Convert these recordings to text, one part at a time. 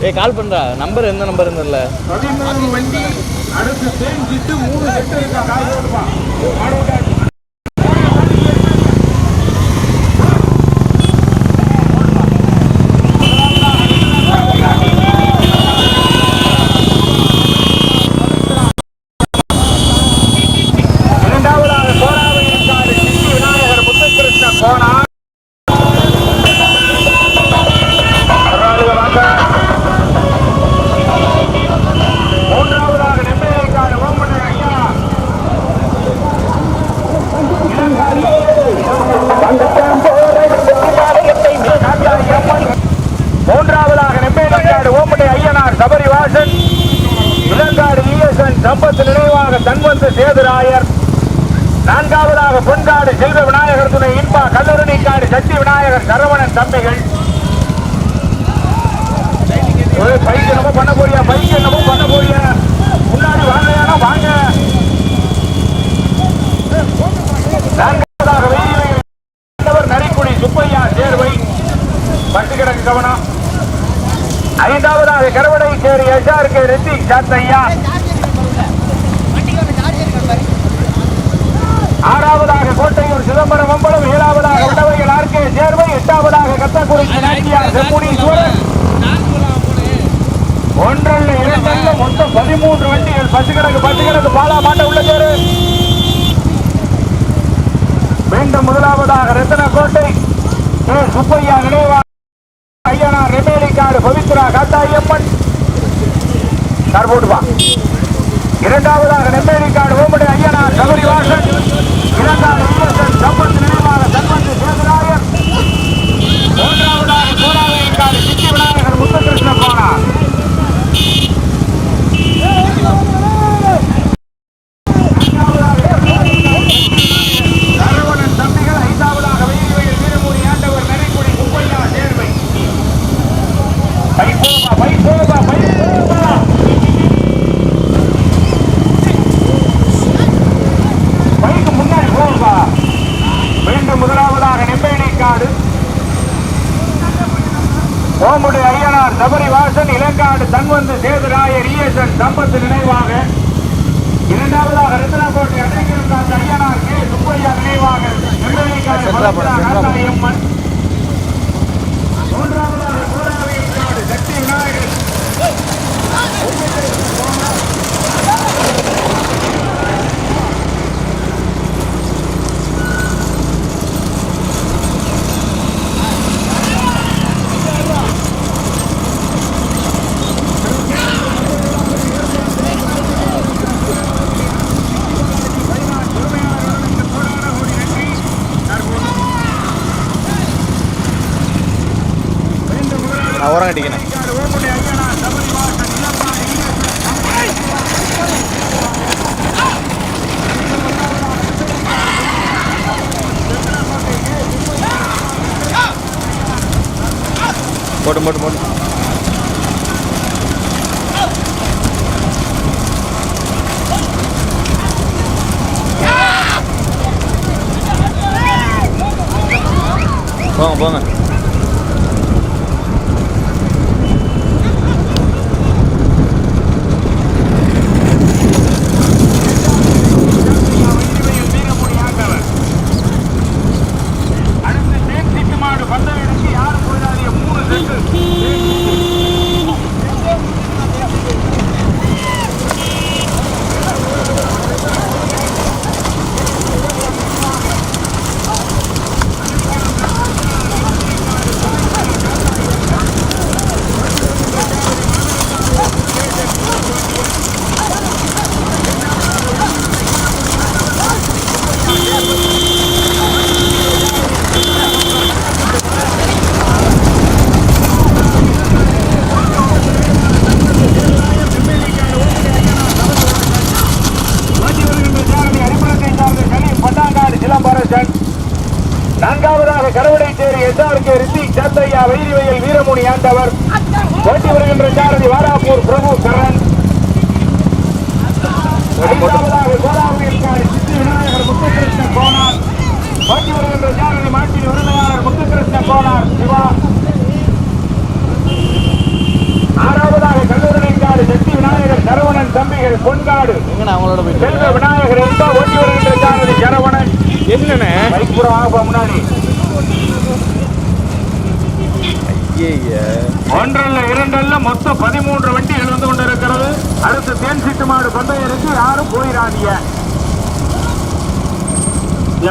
ஏய் கால் பண்றா. நம்பர் எந்த நம்பர் இல்ல வண்டி அடுத்து தேஞ்சிட்டு மூணு செட்டு இருக்கா காய் ஓடுப்பா இரண்டாவதாக கோராவை இருக்காரு சித்தி விநாயகர் முத்துகிருஷ்ண கோணா வாங்க மூன்றாவதாக நெம்பேலிக்கான ஓமனை ஐயா மூன்றாவதாக நெம்பேலிக்காடு ஓமனை ஐயனார் சபரிவாசன் இளங்காடு ஈஎஸ்என் சம்பத்து நினைவாக தன்வந்து சேதுராயர் நான்காவதாக பொன்காடு செல்வ விநாயகர் துணை இன்பா கல்லூரணிக்காடு சக்தி விநாயகர் சரவணன் தம்பிகள் ஒரு பைக் என்னமோ பண்ண போறியா? பைக் என்னமோ பண்ண போறியா? முன்னாடி வாங்கலையானா வாங்க. நான்காவதாக வெயிலில் ஆண்டவர் நரிக்குடி சுப்பையா சேர்வை. பட்டு கிடக்கு கவனம். ஐந்தாவதாக கருவடை சேரி எஸ்ஆர்கே ரித்திக் சாத்தையா ஆறாவதாக கோட்டையூர் சிதம்பரம் அம்பலம் ஏழாவதாக உடவையில் ஆர்கே சேர்வை எட்டாவதாக கத்தக்குறிச்சி நாட்டியார் செம்முனீஸ்வரன் ஒன்றல்ல இரண்டல்ல மொத்தம் பதிமூன்று வண்டிகள். பத்து கிடக்கு பத்து கிடக்கு பாலா மாட்ட உள்ள சேரு மீண்டும் முதலாவதாக ரத்தனக்கோட்டை. சுப்பையா நினைவா. ஐயனார் ரெமேலிக்காடு பவித்ரா காத்தாயம்மன் கார் போட்டுவா இரண்டாவதாக நெம்மேலிக்காடு ஓமடி ஐயனார் சபரிவாசன் இரண்டாவது ஈஸ்வரன் சம்பத் நினைவாக சம்பத்து சேதுராயர் மூன்றாவதாக கோடாவேலிக்காடு சித்தி விநாயகர் முத்துகிருஷ்ண கோனார் சரவணன் தம்பிகள் ஐந்தாவதாக வெயில்வெயில் வீரமூரி ஆண்டவர் நரிக்குடி முப்பையா சேர்வை பை போபா பை போபா பை போபா பைக்கு முன்னாடி போபா மீண்டும் முதலாவதாக நெம்பேணிக்காடு ஓமுடி ஐயனார் சபரிவாசன் இளங்காடு தன்வந்து சேதுராயர் ஈஎஸ்என் சம்பத்து நினைவாக இரண்டாவதாக ரத்னக்கோட்டை அடைக்கிருந்தார் ஐயனார் கே சுப்பையா நினைவாக நெம்பேணிக்காடு காத்தாயம்மன் மூன்றாவதாக கோடாவைக்காடு சக்தி விநாயகர் நான் உரம் கட்டிக்கினேன் ஓமுடி ஐயனார் சபரிவாசன் இளங்காடு ஆவணி ஆண்டவர். போட்டிபுரம் பிரச்சாரதி வாராப்பூர் பிரபு கரண் சித்தி விநாயகர் முத்துகிருஷ்ணன் கோனார் போட்டிபுரம் பிரச்சாரதி மாட்டின் உரிமையாளர் முத்துகிருஷ்ணன் கோனார் சிவா. ஆறாவதாக கல்லூரணைக்காடு சக்தி விநாயகர் சரவணன் தம்பிகள் பொன்காடு. செல்வ விநாயகர் என்றோ ஓட்டி வருகின்ற சரவணன். என்னென்ன முன்னாடி. ஒன்றல்ல இரண்டல்ல மொத்தம் பதிமூன்று வண்டி எழுந்து கொண்டிருக்கிறது. அடுத்து தேன் சீட்டு மாடு பந்தயருக்கு யாரும் போயிடாதீங்க.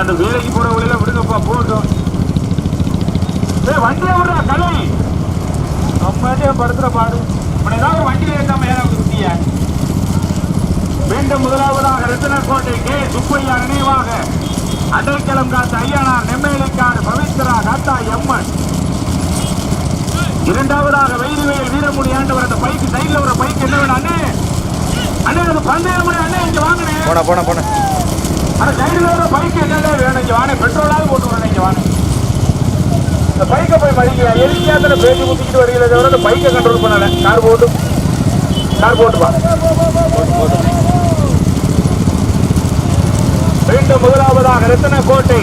அந்த வேலைக்கு போற வழியில விடுங்கப்பா போட்டோம் ஏய் வண்டியை விடுறா கலை. நம்மகிட்டே படுத்துற பாடு. ஏதாவது வண்டியில ஏற்றாம ஏற குத்திய மீண்டும் முதலாவதாக ரத்தினக்கோட்டை கே. சுப்பையா நினைவாக. அடைக்கலம் காத்த ஐயனார் நெம்மேலிக்காடு பவித்ரா காத்தா எம்மன் இரண்டாவதாக வெயிலுவையில் வீரமுடி ஆண்டவர் அந்த பைக் சைடுல ஒரு பைக் என்ன வேணும்? அண்ணே! அண்ணே அது பந்தயமுடி அண்ணே இங்க வாங்கினேன் போன போன போன அந்த சைடுல ஒரு பைக் என்னடா வேணும்? இங்க வாங்க பெட்ரோலாவது போட்டு வரணும் இங்க வாங்க இந்த பைக்கை போய் மதிக்க எரிஞ்சாத்துல பேசி குத்திக்கிட்டு வரீங்களே தவிர அந்த பைக்கை கண்ட்ரோல் பண்ணல. கார் போட்டு. கார் போட்டுப்பா மீண்டும் முதலாவதாக ரத்தின கோட்டை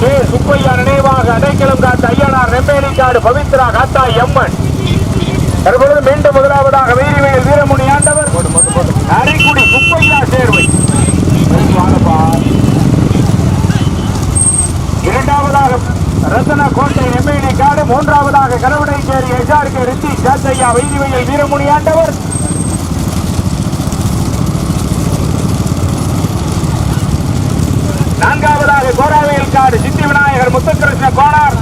கே சுப்பையா நினைவாக அடைக்கலம் காத்த ஐயனார் நெம்பேலிக்காடு பவித்ரா காத்தா எம்மன் தற்பொழுது மீண்டும் முதலாவதாக வீரவையில் வீரமுனி ஆண்டவர். அரைக்குடி சுப்பையா சேர்வை. இரண்டாவதாக ரத்தன கோட்டை எம்ஏடி காடு மூன்றாவதாக கரவடைச்சேரி எஸ்ஆர்கே ரித்தி சாத்தையா வைதிவையில் வீரமுனி ஆண்டவர். நான்காவதாக கோராவையில் காடு சித்தி விநாயகர் முத்துகிருஷ்ண கோனார்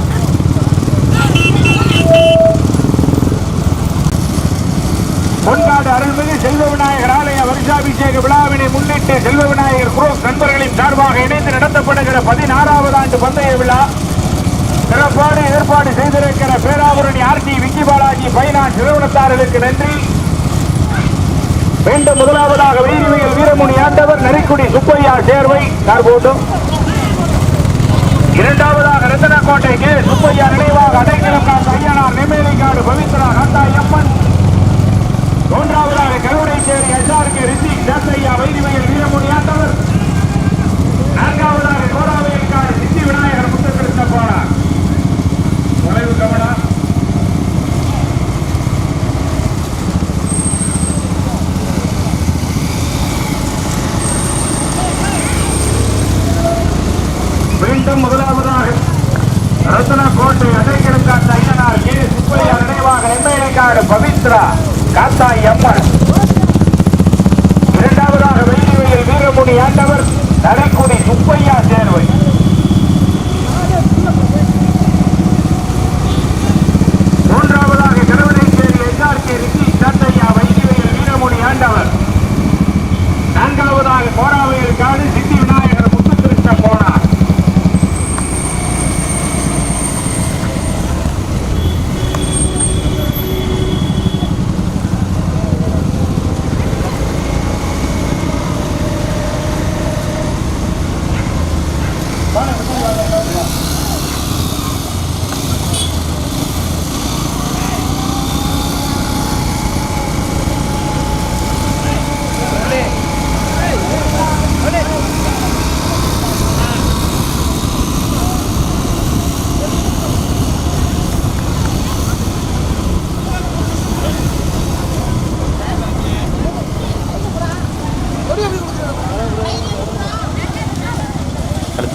பொன்காடு அருள்மிகு செல்வ விநாயகர் ஆலய வருஷாபிஷேக விழாவினை முன்னிட்டு செல்வ விநாயகர் குரோஸ் நண்பர்களின் சார்பாக இணைந்து நடத்தப்படுகிற பதினாறாவது ஆண்டு பந்தய விழா சிறப்பாடு ஏற்பாடு செய்திருக்கிற பேராபுரணி ஆர்டி விக்கி பாலாஜி பைனான்ஸ் நிறுவனத்தார்களுக்கு நன்றி. மீண்டும் முதலாவதாக வீரவியல் வீரமுனி ஆண்டவர் நரிக்குடி சுப்பையா சேர்வை கார் போட்டும் ரத்தனக்கோட்டை கே சுப்பையா நினைவாக அடைக்கலம் காத்த ஐயனார் நெம்மேலிக்காடு பவித்ரா எம்மன் மூன்றாவதாக கருவடைச்சேரி எஸ்ஆர்கே ரிஷி தேசையா வைதிமையில் வீரமுனி ஆண்டவர் நான்காவதாக கோடாவையல்காடு சித்தி விநாயகர் முத்துக்கிருஷ்ண போனார் தொலைவு கவனம் மீண்டும் முதலாவதாக ரத்ன கோட்டை அடைக்கலம் காத்த ஐயனார் கே சுப்பையா நினைவாக எம்ஏக்காடு பவித்ரா காத்தாய் அம்மன்.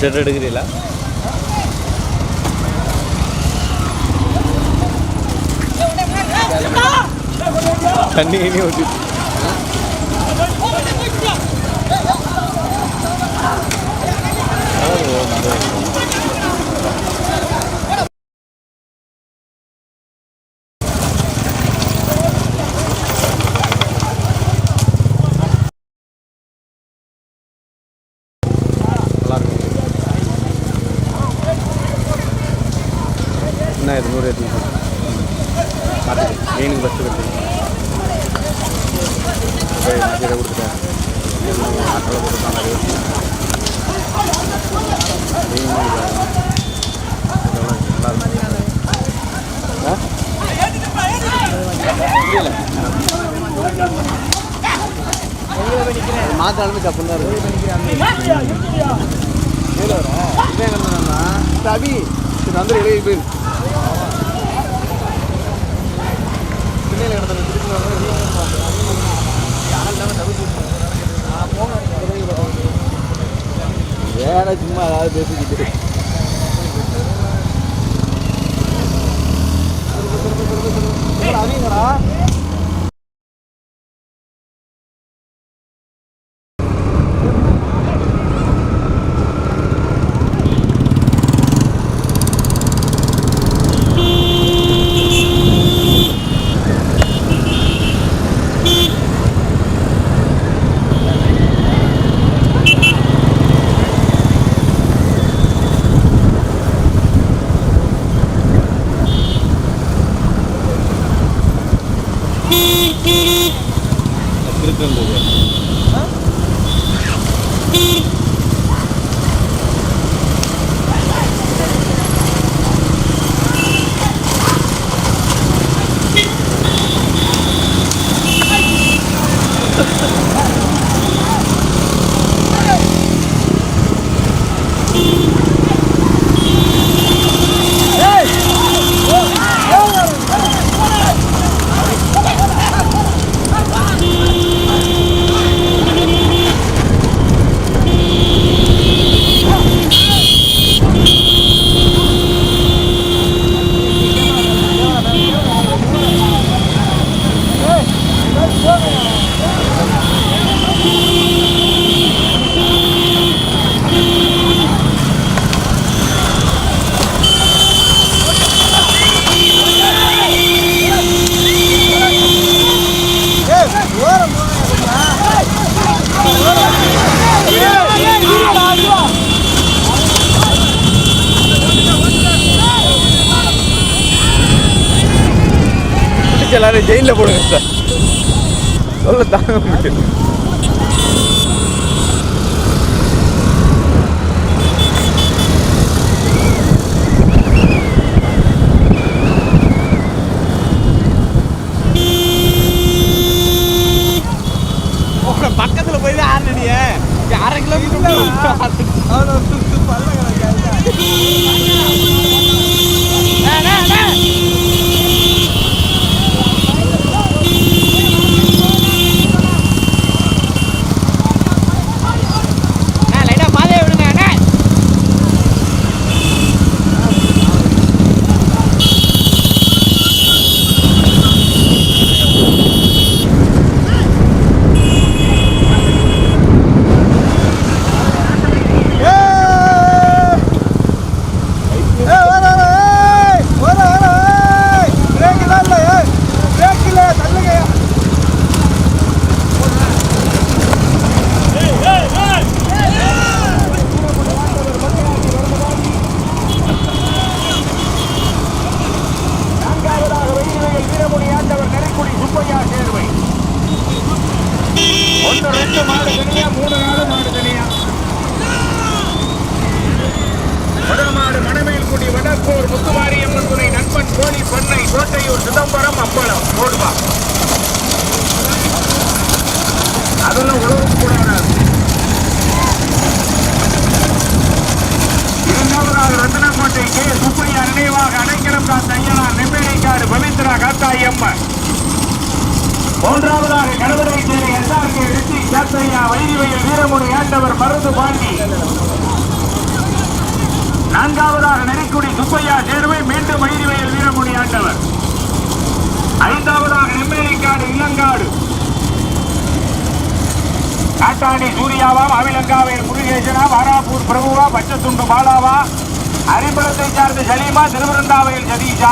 ചേട്ടാ എടുക്കുന്നില്ല തന്നെ ഇനി ഓടിച്ചു மாத்தாளுமே தப்பு தான் இருக்கு தவி வந்து எழுதி போயிரு பிள்ளைகளை கடத்தல திருப்பி ஏன்னா சும்மா ஏதாவது பேசிக்கிட்டு அவங்கடா எல்லாரும் ஜெயிலில் போடுங்க சார். சொல்ல தாங்க முடியும் பக்கத்துல போய் தான் ஆடுனீங்க அரை லைட்டா பாதையை விடுங்க அண்ணா நான்காவதாக வைத்தியர்கள் வீரமணி ஆண்டவர் நெருக்குடி சுப்பையா சேர்வை ஒன்று ரெண்டு மாடு தனியா மூணு நாலு மாடு தனியா முதல் மாடு மணமேல்குடி வடக்கூர் முத்துமாரியம்மன் துணை நண்பன் கோழி பண்ணை கோட்டையூர் சிதம்பரம் அம்பலம் போடுவா அதெல்லாம் உழவு கூட வராது இரண்டாவதாக ரத்னக்கோட்டை கே சுப்பையா நினைவாக அடைக்கலம் காத்த ஐயனார் நெம்மேலிக்காடு பவித்ரா காத்தாய் அம்மன் மூன்றாவதாக கடவுளை சேர எஸ்ஆர்கே ரிஷி சாத்தையா வைரிவையில் வீரமுனி ஆண்டவர் மருது பாண்டி நான்காவதாக நெறிக்குடி சுப்பையா சேர்வை மீண்டும் வைரிவையில் வீரமுனி ஆண்டவர். ஐந்தாவதாக நெம்மேலிக்காடு இல்லங்காடு காட்டாணி சூர்யாவா மாவிலங்காவில் முருகேசனா வாராப்பூர் பிரபுவா பச்சத்துண்டு பாலாவா அரிபலத்தை சார்ந்த சலீமா திருவிருந்தாவையில் சதீஷா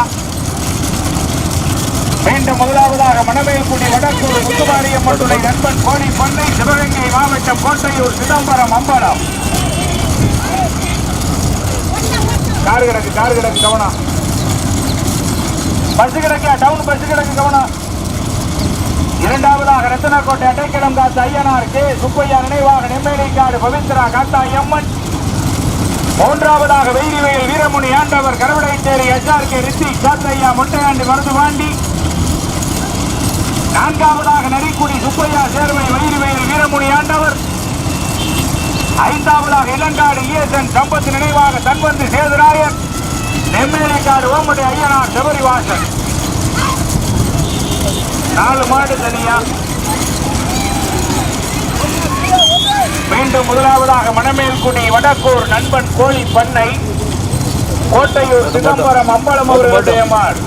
மீண்டும் முதலாவதாக மணமேல்குடி வடக்கூர் முத்துமாரியம்மன் நண்பன் கோடி பண்ணை சிவகங்கை மாவட்டம் கோட்டையூர் சிதம்பரம் அம்பலம். காரு கிடக்கு காரு கிடக்கு கவனம் பஸ் கிடக்கா? டவுன் பஸ் கிடக்கு கவனம் இரண்டாவதாக ரத்தனக்கோட்டை அட்டைக்கிடம் காத்த ஐயனார் கே. சுப்பையா நினைவாக நெம்மேலிக்காடு பவித்ரா காத்தா எம்மன் மூன்றாவதாக வெயிரிவையில் வீரமுனி ஆண்டவர் கரவடைச்சேரி எஸ்ஆர் கே ரித்திக் சாத்தையா முட்டையாண்டி மருதுவாண்டி நான்காவதாக நரிக்குடி சுப்பையா சேர்வை வைரிவையில் வீரமுனி ஆண்டவர். ஐந்தாவதாக இளங்காடு இயேசன் சம்பத்து நினைவாக தன்வந்து சேதுராயன் நெம்மேலிக்காடு ஓமடி ஐயனார் செவரிவாசன் நாலு மாடு தனியா. மீண்டும் முதலாவதாக மணமேல்குடி வடக்கூர் நண்பன் கோழி பண்ணை. கோட்டையூர் சிதம்பரம் அம்பலம் அவர்களுடைய மாடு.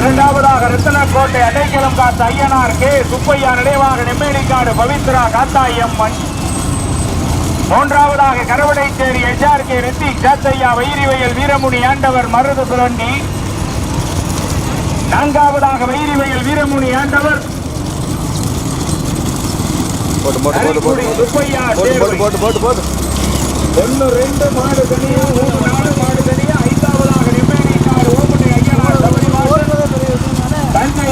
இரண்டாவதாக ரத்தனக்கோட்டை அடைக்கலம் காத்த ஐயனார் கே. சுப்பையா நினைவாக நெம்மேலிக்காடு பவித்ரா காத்தாய் அம்மன் மூன்றாவதாக கரவடைச்சேரி எஸ்ஆர் கே. ரித்திக் சாத்தையா வைரிவயல் வீரமுனி ஆண்டவர் மருது சுரண்டி நான்காவதாக வைரிவயல் வீரமுனி ஆண்டவர். ஒன்னு ரெண்டு மாடு தனியா மூணு நாலு மாடு தனியா ஐந்தாவதாக நெம்மேலிக்காடு ஓமனை ஐயனார் சபரிவாசன் தஞ்சை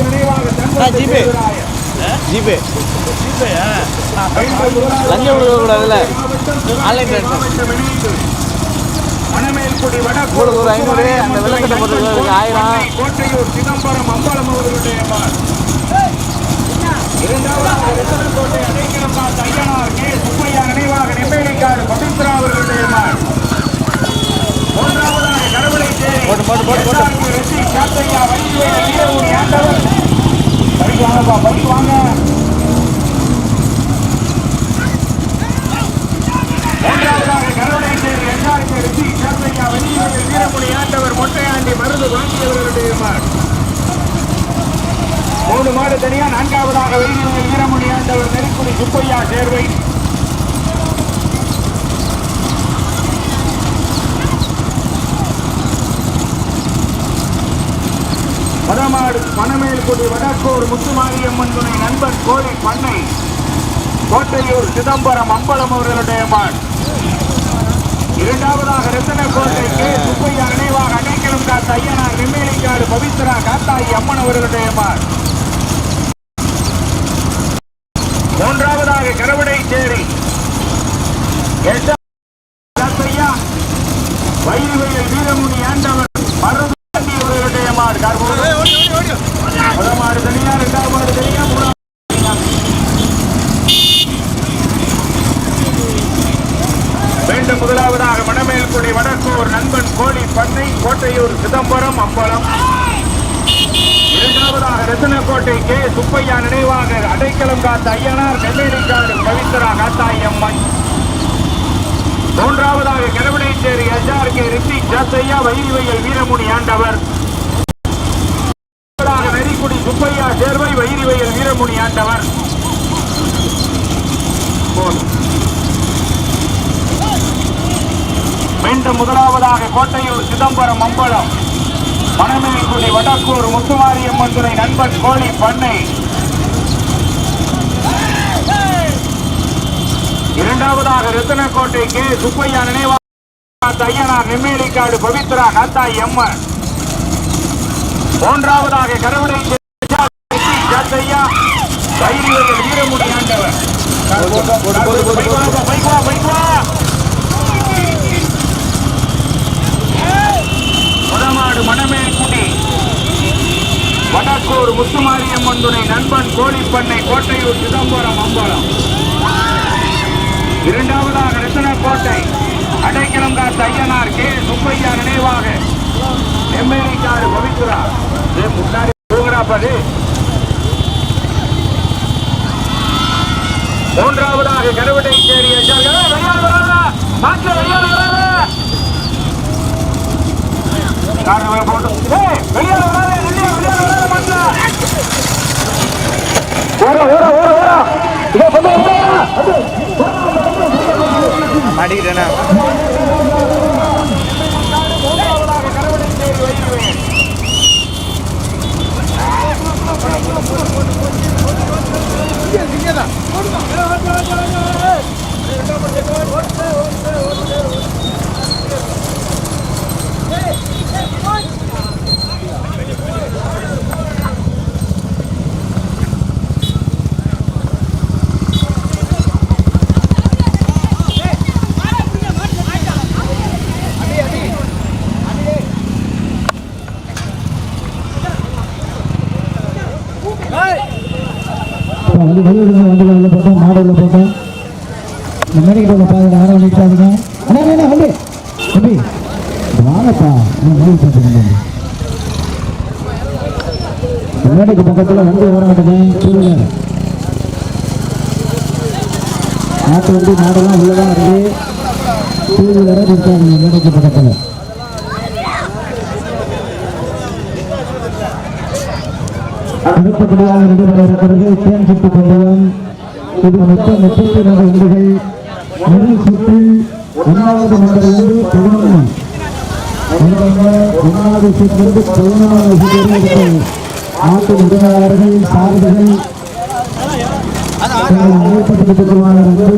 நினைவாக ஜிபே. ஜிபே லஞ்சம் கொடுக்க கூடாதுல்ல ஆன்லைன் மணமேல்குடி ஒரு ஐநூறு, அந்த வெள்ளக்கட்டை ஆயிரம். கோட்டையூர் சிதம்பரம் அம்பலம் அவர்களுடைய மாடு. கோட்டை அடைக்கலம் காத்த ஐயனார் கே சுப்பையா நினைவாக நெம்மேலிக்காடு பவித்ரா அவர்களுடைய மூன்றாவதாக கடவுளைச்சேரி போட்டு, போட்டு, போட்டு, போட்டு. எஸ்ஆர்பி ரஷீத் சாத்தையா வைத்தியர் வீரமணி ஆண்டவர் பைக் வாங்கப்பா பைக் வாங்க மூன்றாவதாக கருவடைச்சேரி எஸ்ஆர்பி ரஷீத் சாத்தையா வைத்தியர் வீரமணி ஆண்டவர் மொட்டையாண்டி மருது வாங்கியவர்களுடைய மாடு மூணு மாடு தனியா நான்காவதாக வைத்தியர் வீரமணி ஆண்டவர் நெருக்குடி சுப்பையா சேர்வை வடமாடு மணமேல்குடி வடக்கூர் முத்துமாரியம்மன் துணை நண்பன் கோழி பண்ணை கோட்டையூர் சிதம்பரம் அம்பலம் அவர்களுடைய மாடு இரண்டாவதாக ரத்தனக்கோட்டை கே. சுப்பையா நினைவாக அடைக்கலம் காத்த ஐயனார் நெம்மேலிக்காடு பவித்ரா காத்தாயி அம்மன் அவர்களுடைய மாடு மூன்றாவதாக கரவடை சேரி எட்டாம் வைரவயல் வீரமுனி ஆண்டவர் மருது அவர்களுடைய மாடு கார்போடு முதல் மாடு தனியா இரண்டாவது மாடு தனியா மூணாவது தனியா. மீண்டும் முதலாவதாக மணமேல்குடி வடக்கூர் நண்பன் கோழி பண்ணை கோட்டையூர் சிதம்பரம் அம்பலம் இரண்டாவதாக ரத்தினக்கோட்டை கே சுப்பையா நினைவாக அடைக்கலம் காத்த ஐயனார் நெல்லேரிக்காடு பவித்ரா காத்தாய் அம்மன் மூன்றாவதாக கிழவனைச்சேரி எஸ்ஆர் கே ரித்திக் ஜாசையா வைரிவையல் வீரமுனி ஆண்டவர். முதலாவதாக நரிக்குடி சுப்பையா சேர்வை வைரிவையல் வீரமுனி ஆண்டவர். மீண்டும் முதலாவதாக கோட்டையூர் சிதம்பரம் அம்பலம் மணமேல்குடி வடக்கூர் முத்துமாரியம்மன் துணை நண்பன் கோழி பண்ணை. இரண்டாவதாக ரத்தனக்கோட்டை கே. சுப்பையா நினைவா ஐயனார் நெம்மேலிக்காடு பவித்ரா காத்தாய் அம்மன். மூன்றாவதாக கரவடை ஜாத்தையா தைரியத்தில் வீரமுடி ஆண்டவர். போட்டு. பைக் குடி. வடக்கூர் முத்துமாரியம்மன் துணை நண்பன் கோழிப்பண்ணை கோட்டையூர் சிதம்பரம் அம்பலம். இரண்டாவதாக ரத்தனக்கோட்டை. அடைக்கலம் காத்த ஐயனார் கே. சுப்பையா நினைவாக. எம்எல்ஏக்காரு பவித்ரா முன்னாடி தூங்குறாப்பது மூன்றாவதாக மாட்டிக்கிட்டேனா? சேரி வைகுவேன் வண்டி வெளியிடுங்க வண்டியில் ஆடவுல போட்டோம் இந்த மேடிக்கிட்ட உள்ள பாருங்க யாரும் நிற்காதீங்க அண்ணா அண்ணா வந்து தம்பி வாங்கப்பா. நீ முடிவு பண்ணுறீங்க மேடைக்கு பக்கத்தில் வண்டி வர மாட்டேங்க நாட்டு வீலர் ஆட்டு வண்டி மாடெல்லாம் உள்ளதான் இருக்கு. டூ வீலரை நிறுத்தாங்க மேடைக்கு பக்கத்தில். அடுத்தபடியாக நடைபெற இருக்கிறது. தேன் சுட்டு பந்தயம். இது மொத்தம் முப்பத்தி இரண்டு வண்டிகள் முதல் சுற்று ஒன்றாவது நம்பரிலிருந்து பதினொன்று. ஒன்றாவது சுற்றிலிருந்து பதினொன்றாவது சுற்று சாரதிகள். கொள்வார்கள்